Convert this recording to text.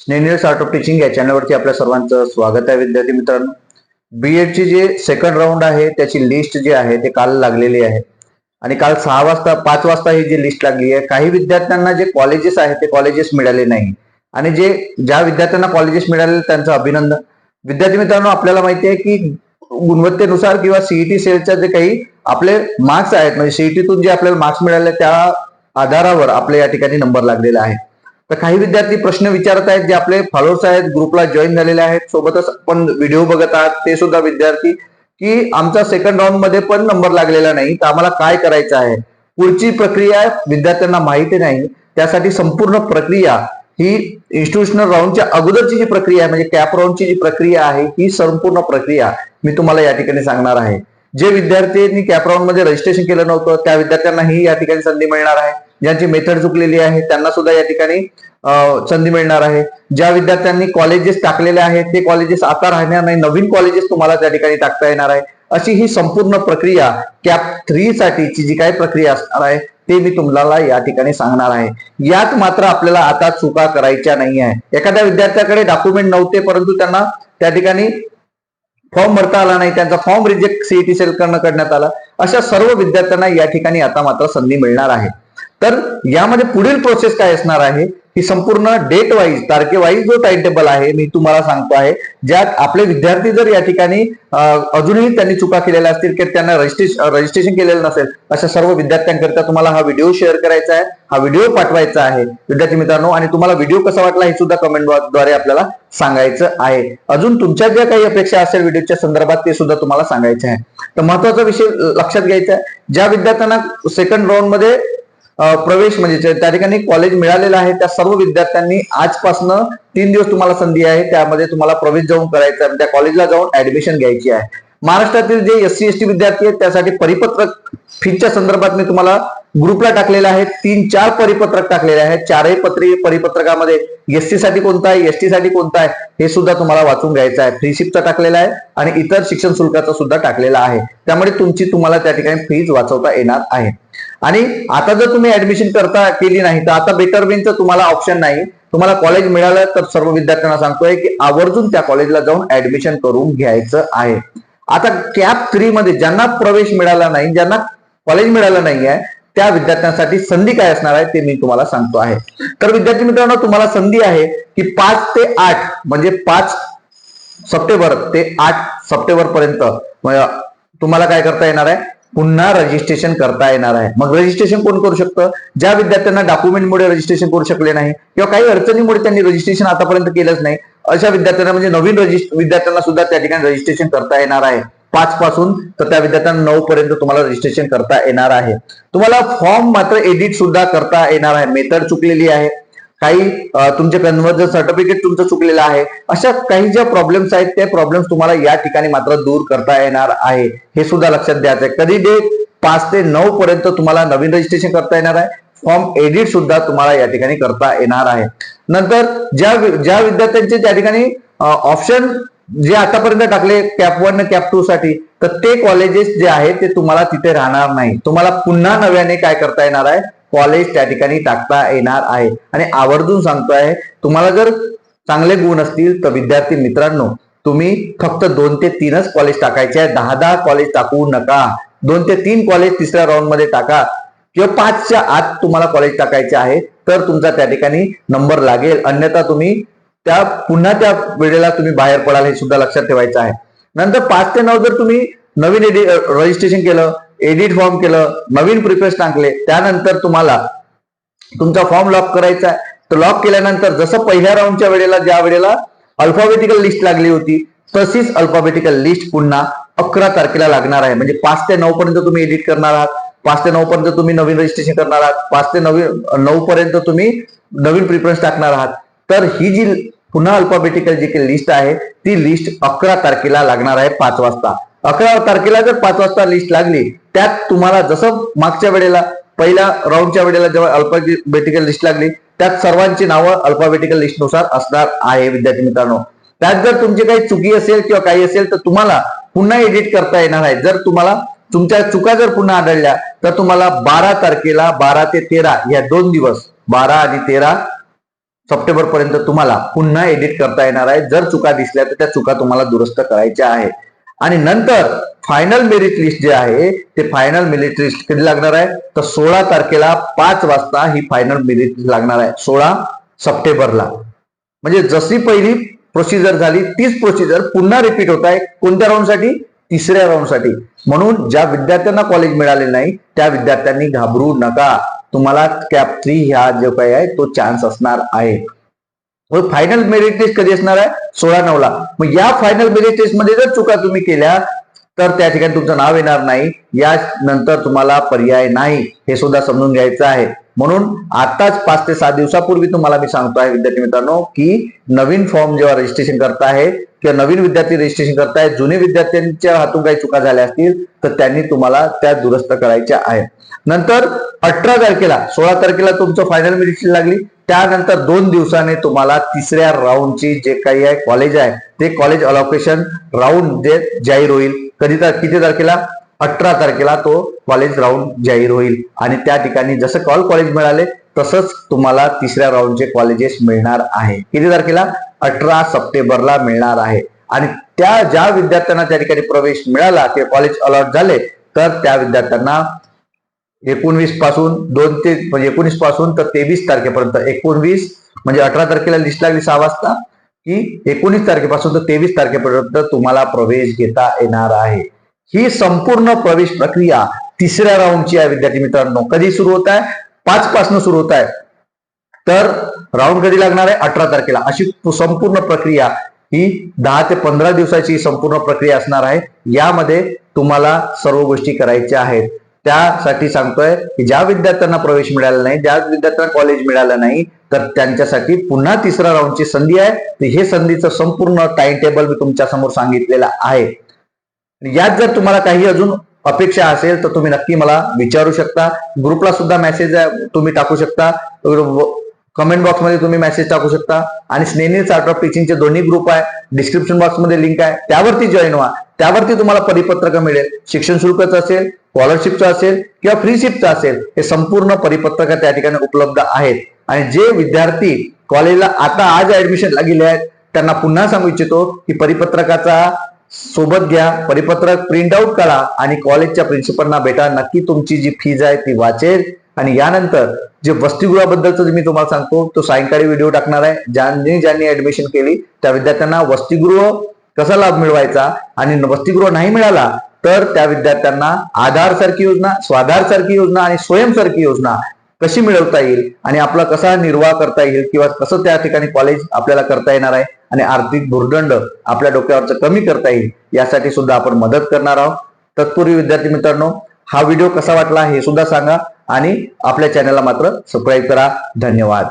स्नेनियर्स art of teaching या चॅनलवरती आपल्या सर्वांचं स्वागत आहे विद्यार्थी मित्रांनो. बी एडची जे सेकंड राऊंड आहे त्याची लिस्ट जी आहे ते काल लागलेली आहे. आणि काल सहा वाजता पाच वाजता ही जी लिस्ट लागली आहे काही विद्यार्थ्यांना जे कॉलेजेस आहेत ते कॉलेजेस मिळाले नाही. आणि जे ज्या विद्यार्थ्यांना कॉलेजेस मिळाले त्यांचं अभिनंदन. विद्यार्थी मित्रांनो आपल्याला माहिती आहे की गुणवत्तेनुसार किंवा सीईटी सेलच्या जे काही आपले मार्क्स आहेत म्हणजे सीईटीतून जे आपल्याला मार्क्स मिळाले त्या आधारावर आपल्या या ठिकाणी नंबर लागलेला आहे तर काही विद्यार्थी प्रश्न विचारत आहेत जे आपले फॉलोअर्स आहेत ग्रुपला जॉईन झालेले आहेत. सोबतच आपण व्हिडिओ बघत आहात. ते सुद्धा विद्यार्थी की आमचा सेकंड राऊंडमध्ये पण नंबर लागलेला नाही. तर आम्हाला काय करायचं आहे? पुढची प्रक्रिया विद्यार्थ्यांना माहिती नाही. त्यासाठी संपूर्ण प्रक्रिया ही इन्स्टिट्यूशनल राऊंडच्या अगोदरची जी प्रक्रिया आहे म्हणजे कॅप राऊंडची जी प्रक्रिया आहे ही संपूर्ण प्रक्रिया मी तुम्हाला या ठिकाणी सांगणार आहे. जे विद्यार्थ्यांनी कॅप राऊंडमध्ये रजिस्ट्रेशन केलं नव्हतं त्या विद्यार्थ्यांनाही या ठिकाणी संधी मिळणार आहे. ज्यांची मेथड चुकलेली आहे त्यांना सुद्धा या ठिकाणी संधी मिळणार आहे. ज्या विद्यार्थ्यांनी कॉलेजेस टाकलेले आहेत ते कॉलेजेस आता राहणार नाही. नवीन कॉलेजेस तुम्हाला त्या ठिकाणी टाकता येणार आहे. अशी ही संपूर्ण प्रक्रिया कॅप थ्री साठीची जी काही प्रक्रिया असणार आहे ते मी तुम्हाला या ठिकाणी सांगणार आहे. यात मात्र आपल्याला आता चुका करायच्या नाही आहे. एखाद्या विद्यार्थ्याकडे डॉक्युमेंट नव्हते परंतु त्यांना त्या ठिकाणी फॉर्म भरता आला नाही. त्यांचा फॉर्म रिजेक्ट सीईटी सेल करणं करण्यात आला. अशा सर्व विद्यार्थ्यांना या ठिकाणी आता मात्र संधी मिळणार आहे. तर यामध्ये पुढील प्रोसेस काय असणार आहे? ही संपूर्ण डेट वाईज तारखेवाईज जो टाइम टेबल आहे मी तुम्हाला सांगतो आहे ज्यात आपले विद्यार्थी जर या ठिकाणी अजूनही त्यांनी चुका केलेल्या असतील की त्यांना रजिस्ट्रेशन रजिस्ट्रेशन केलेलं नसेल अशा सर्व विद्यार्थ्यांकरिता तुम्हाला हा व्हिडिओ शेअर करायचा आहे हा व्हिडिओ पाठवायचा आहे. विद्यार्थी मित्रांनो आणि तुम्हाला व्हिडिओ कसा वाटला हे सुद्धा कमेंटद्वारे आपल्याला सांगायचं आहे. अजून तुमच्या ज्या काही अपेक्षा असेल व्हिडिओच्या संदर्भात ते सुद्धा तुम्हाला सांगायचे आहे. तर महत्त्वाचा विषय लक्षात घ्यायचा आहे. ज्या विद्यार्थ्यांना सेकंड राऊंडमध्ये प्रवेश म्हणजे त्या ठिकाणी कॉलेज मिळालेलं आहे. त्या सर्व विद्यार्थ्यांनी आजपासनं तीन दिवस तुम्हाला संधी आहे. त्यामध्ये तुम्हाला प्रवेश जाऊन करायचा आहे. त्या कॉलेजला जाऊन ऍडमिशन घ्यायची आहे. महाराष्ट्रातील जे एस सी एस टी विद्यार्थी आहेत त्यासाठी परिपत्रक फीच्या संदर्भात मी तुम्हाला ग्रुपला टाकलेले आहे तीन चार परिपत्रक टाकलेले आहेत. चारही पत्री परिपत्रकामध्ये एस सी साठी कोणता आहे एस टी साठी कोणता आहे हे सुद्धा तुम्हाला वाचून घ्यायचं आहे. फ्री शिपचा टाकलेला आहे आणि इतर शिक्षण शुल्काचा सुद्धा टाकलेला आहे. त्यामुळे तुमची तुम्हाला त्या ठिकाणी फीज वाचवता येणार आहे. आणि आता जर तुम्ही ऍडमिशन करता केली नाही तर आता बेटर बिनचं तुम्हाला ऑप्शन नाही. तुम्हाला कॉलेज मिळालं तर सर्व विद्यार्थ्यांना सांगतोय की आवर्जून त्या कॉलेजला जाऊन ऍडमिशन करून घ्यायचं आहे. आता कॅप थ्री मध्ये ज्यांना प्रवेश मिळाला नाही ज्यांना कॉलेज मिळालं नाही आहे त्या विद्यार्थ्यांसाठी संधी काय असणार आहे ते मी तुम्हाला सांगतो आहे. तर विद्यार्थी मित्रांनो तुम्हाला संधी आहे की पाच ते आठ म्हणजे पाच सप्टेंबर ते आठ सप्टेंबर पर्यंत तुम्हाला काय करता येणार आहे? पुन्हा रजिस्ट्रेशन करता येणार आहे. मग रजिस्ट्रेशन कोण करू शकतं? ज्या विद्यार्थ्यांना डॉक्युमेंटमुळे रजिस्ट्रेशन करू शकले नाही किंवा काही अडचणीमुळे त्यांनी रजिस्ट्रेशन आतापर्यंत केलंच नाही अशा विद्यार्थ्यांना म्हणजे नवीन रजिस्ट विद्यार्थ्यांना सुद्धा त्या ठिकाणी रजिस्ट्रेशन करता येणार आहे. पाच पासून तर त्या विद्यार्थ्यांना नऊ पर्यंत तुम्हाला रजिस्ट्रेशन करता येणार आहे. तुम्हाला फॉर्म मात्र एडिट सुद्धा करता येणार आहे. मेथड चुकलेली आहे. काही तुमचे कन्व्हर्जन सर्टिफिकेट तुमचं चुकलेलं आहे अशा काही ज्या प्रॉब्लेम्स आहेत त्या प्रॉब्लेम्स तुम्हाला या ठिकाणी मात्र दूर करता येणार आहे. हे सुद्धा लक्षात द्यायचं आहे कधी डेट पाच ते नऊ पर्यंत तुम्हाला नवीन रजिस्ट्रेशन करता येणार आहे. फॉर्म एडिट सुद्धा तुम्हाला या ठिकाणी करता येणार आहे. नंतर ज्या ज्या विद्यार्थ्यांचे त्या ठिकाणी ऑप्शन जे आतापर्यंत टाकले कॅप वन कॅप टू साठी तर ते कॉलेजेस जे आहेत ते तुम्हाला तिथे राहणार नाही. तुम्हाला पुन्हा नव्याने काय करता येणार आहे? कॉलेज त्या ठिकाणी टाकता येणार आहे. आणि आवर्जून सांगतो आहे तुम्हाला जर चांगले गुण असतील तर विद्यार्थी मित्रांनो तुम्ही फक्त दोन ते तीनच कॉलेज टाकायचे आहे. दहा दहा कॉलेज टाकू नका. दोन ते तीन कॉलेज तिसऱ्या राऊंडमध्ये टाका. किंवा पाचच्या आत तुम्हाला कॉलेज टाकायचे आहे तर तुमचा त्या ठिकाणी नंबर लागेल. अन्यथा तुम्ही त्या पुन्हा त्या वेळेला तुम्ही बाहेर पडाल हे सुद्धा लक्षात ठेवायचं आहे. नंतर पाच ते नऊ जर तुम्ही नवीन रजिस्ट्रेशन केलं एडिट फॉर्म केलं नवीन प्रिफेस टाकले त्यानंतर तुम्हाला तुमचा फॉर्म लॉक करायचा आहे. तर लॉक केल्यानंतर जसं पहिल्या राऊंडच्या वेळेला ज्या वेळेला अल्फाबेटिकल लिस्ट लागली होती तशीच अल्फाबेटिकल लिस्ट पुन्हा अकरा तारखेला लागणार आहे. म्हणजे पाच ते नऊ पर्यंत तुम्ही एडिट करणार आहात पाच ते नऊ पर्यंत तुम्ही नवीन रजिस्ट्रेशन करणार आहात पाच ते नवीन नऊ पर्यंत तुम्ही नवीन प्रिफरन्स टाकणार आहात. तर ही जी पुन्हा अल्फाबेटिकल जी काही लिस्ट आहे ती लिस्ट अकरा तारखेला लागणार आहे पाच वाजता. अकरा तारखेला जर पाच वाजता लिस्ट लागली त्यात तुम्हाला जसं मागच्या वेळेला पहिल्या राऊंडच्या वेळेला जेव्हा अल्फाबेटिकल लिस्ट लागली त्यात सर्वांची नावं अल्फाबेटिकल लिस्टनुसार असणार आहे विद्यार्थी मित्रांनो. त्यात जर तुमची काही चुकी असेल किंवा काही असेल तर तुम्हाला पुन्हा एडिट करता येणार आहे. जर तुम्हाला तुमच्या चुका जर पुन्हा आढळल्या तर तुम्हाला बारा तारखेला बारा ते तेरा या दोन दिवस बारा आणि तेरा सप्टेंबर पर्यंत तुम्हाला पुन्हा एडिट करता येणार आहे. जर चुका दिसल्या तर त्या चुका तुम्हाला दुरुस्त करायच्या आहे आणि नंतर फायनल मेरिट लिस्ट जे आहे ते फायनल मेरिट लिस्ट कधी लागणार आहे? तर सोळा तारखेला पाच वाजता ही फायनल मेरिट लागणार आहे. सोळा सप्टेंबरला. म्हणजे जशी पहिली प्रोसिजर झाली तीच प्रोसिजर पुन्हा रिपीट होत आहे कोणत्या राऊंडसाठी तिसऱ्या राऊंडसाठी म्हणून ज्या विद्यार्थ्यांना कॉलेज मिळाले नाही त्या विद्यार्थ्यांनी घाबरू नका. तुम्हाला कॅप थ्री ह्या जो काही आहे तो चान्स असणार आहे. फायनल मेरिट टेस्ट कधी असणार आहे? सोळा नऊला. मग या फायनल मेरिट टेस्टमध्ये जर चुका तुम्ही केल्या तर त्या ठिकाणी तुमचं नाव येणार नाही. या नंतर तुम्हाला पर्याय नाही. हे सुद्धा समजून घ्यायचं आहे. म्हणून आताच पाच ते सात दिवसापूर्वी तुम्हाला मी सांगतो आहे विद्यार्थी मित्रांनो की नवीन फॉर्म जेव्हा रजिस्ट्रेशन करताय किंवा नवीन विद्यार्थी रजिस्ट्रेशन करताय जुने विद्यार्थ्यांच्या हातून काही चुका झाल्या असतील तर त्यांनी तुम्हाला त्या दुरुस्त करायच्या आहेत. नंतर अठरा तारखेला सोळा तारखेला तुमचं फायनल मेरिट लागली. त्यानंतर दोन दिवसाने तुम्हाला तिसऱ्या राऊंडची जे काही आहे कॉलेज आहे ते कॉलेज अलोकेशन राऊंड जे जाहीर होईल. कधी तर किती तारखेला? अठरा तारखेला तो कॉलेज राऊंड जाहीर होईल. आणि त्या ठिकाणी जसं कॉल कॉलेज मिळाले तसंच तुम्हाला तिसऱ्या राऊंडचे कॉलेजेस मिळणार आहे. किती तारखेला? अठरा सप्टेंबरला मिळणार आहे. आणि त्या ज्या विद्यार्थ्यांना त्या ठिकाणी प्रवेश मिळाला ते कॉलेज अलॉट झाले तर त्या विद्यार्थ्यांना एकोणवीसपासून दोन ते म्हणजे एकोणीसपासून तर तेवीस तारखेपर्यंत. एकोणवीस म्हणजे अठरा तारखेला लिस्ट लागली सहा वाजता की एकोणीस तारखेपासून तर तेवीस तारखेपर्यंत तुम्हाला प्रवेश घेता येणार आहे. ही संपूर्ण प्रवेश प्रक्रिया तिसऱ्या राऊंडची आहे विद्यार्थी मित्रांनो. कधी सुरू होत आहे? पाच पासून सुरू होत आहे. तर राऊंड कधी लागणार आहे? अठरा तारखेला. अशी संपूर्ण प्रक्रिया ही दहा ते पंधरा दिवसाची संपूर्ण प्रक्रिया असणार आहे. यामध्ये तुम्हाला सर्व गोष्टी करायच्या आहेत. त्यासाठी सांगतोय की ज्या विद्यार्थ्यांना प्रवेश मिळाला नाही ज्या विद्यार्थ्यांना कॉलेज मिळालं नाही तर त्यांच्यासाठी पुन्हा तिसऱ्या राऊंडची संधी आहे. हे संधीचं संपूर्ण टाइम टेबल मी तुमच्यासमोर सांगितलेलं आहे. यात जर तुम्हाला काही अजून अपेक्षा असेल तर तुम्ही नक्की मला विचारू शकता. ग्रुपला सुद्धा मेसेज तुम्ही टाकू शकता. कमेंट बॉक्समध्ये तुम्ही मेसेज टाकू शकता. आणि स्नेनी चार्ट ऑफ टीचिंगचे दोन्ही ग्रुप आहे. डिस्क्रिप्शन बॉक्समध्ये लिंक आहे. त्यावरती जॉईन व्हा. त्यावरती तुम्हाला परिपत्रक मिळेल. शिक्षण शुल्कचं असेल स्कॉलरशिपचं असेल किंवा फ्रीशिपचं असेल हे संपूर्ण परिपत्रक त्या ठिकाणी उपलब्ध आहेत. आणि जे विद्यार्थी कॉलेजला आता आज ऍडमिशनला गेले आहेत त्यांना पुन्हा सांगू इच्छितो की परिपत्रकाचा सोबत घ्या. परिपत्रक प्रिंट आउट करा आणि कॉलेजच्या प्रिन्सिपलना भेटा. नक्की तुमची जी फीज आहे ती वाचेल. आणि यानंतर जे वसतिगृहाबद्दलचं मी तुम्हाला सांगतो तो सायंकाळी व्हिडिओ टाकणार आहे. ज्यांनी ज्यांनी ऍडमिशन केली त्या विद्यार्थ्यांना वसतिगृह कसा लाभ मिळवायचा आणि वसतिगृह नाही मिळाला तर त्या विद्यार्थ्यांना आधार सारखी योजना स्वाधार सारखी योजना आणि स्वयंसारखी योजना कशी मिळवता येईल आणि आपला कसा निर्वाह करता येईल किंवा कसं त्या ठिकाणी कॉलेज आपल्याला करता येणार आहे आणि आर्थिक भुर्दंड आपल्या डोक्यावरचं कमी करता येईल यासाठी सुद्धा आपण मदत करणार आहोत. तत्पूर्वी विद्यार्थी मित्रांनो हा व्हिडिओ कसा वाटला हे सुद्धा सांगा. आणि आपल्या चॅनलला मात्र सबस्क्राईब करा. धन्यवाद.